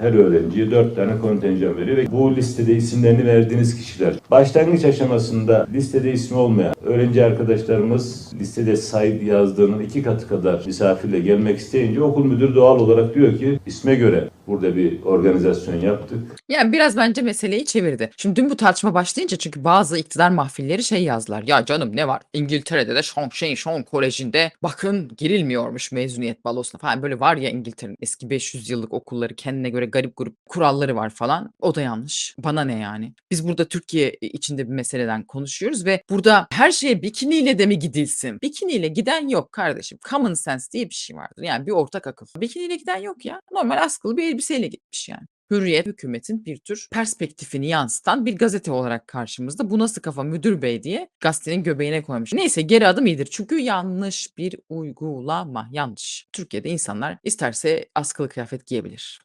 her öğrenciye 4 tane kontenjan veriyor ve bu listede isimlerini verdiğiniz kişiler. Başlangıç aşamasında listede ismi olmayan öğrenci arkadaşlarımız listede sayı yazdığının iki katı kadar misafirle gelmek isteyince okul müdürü doğal olarak diyor ki isme göre burada bir organizasyon yaptık. Yani biraz bence meseleyi çevirdi. Şimdi dün bu tartışma başlayınca çünkü bazı iktidar mahfilleri şey yazdılar. Ya canım ne var? İngiltere'de de Shang Shang Koleji'nde bakın girilmiyormuş mezuniyet balosuna falan. Böyle var ya İngiltere'nin eski 500 yıllık okulları kendine göre garip grup kuralları var falan. O da yanlış. Bana ne yani? Biz burada Türkiye içinde bir meseleden konuşuyoruz ve burada her şeye bikiniyle de mi gidilsin? Bikiniyle giden yok kardeşim. Common sense diye bir şey vardır. Yani bir ortak akıl. Bikiniyle giden yok ya. Normal askılı bir elbiseyle gitmiş yani. Hürriyet hükümetin bir tür perspektifini yansıtan bir gazete olarak karşımızda. Bu nasıl kafa müdür bey diye gazetenin göbeğine koymuş. Neyse geri adım iyidir. Çünkü yanlış bir uygulama. Yanlış. Türkiye'de insanlar isterse askılı kıyafet giyebilir.